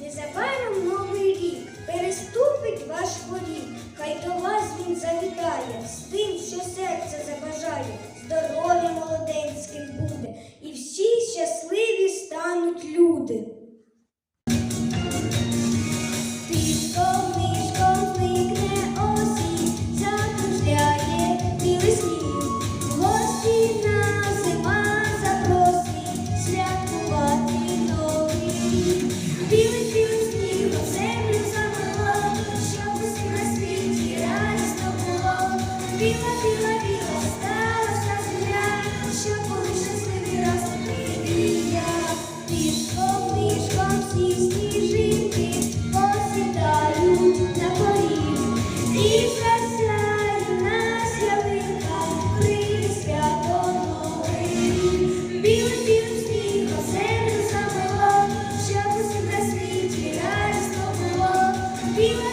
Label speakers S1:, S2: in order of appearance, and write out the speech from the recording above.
S1: Незабаром новий рік переступить ваш воріт, хай до вас він завітає з тим, що серце забажає, здоров'я молоденське буде, і всі щасливі стануть люди. feeling Viva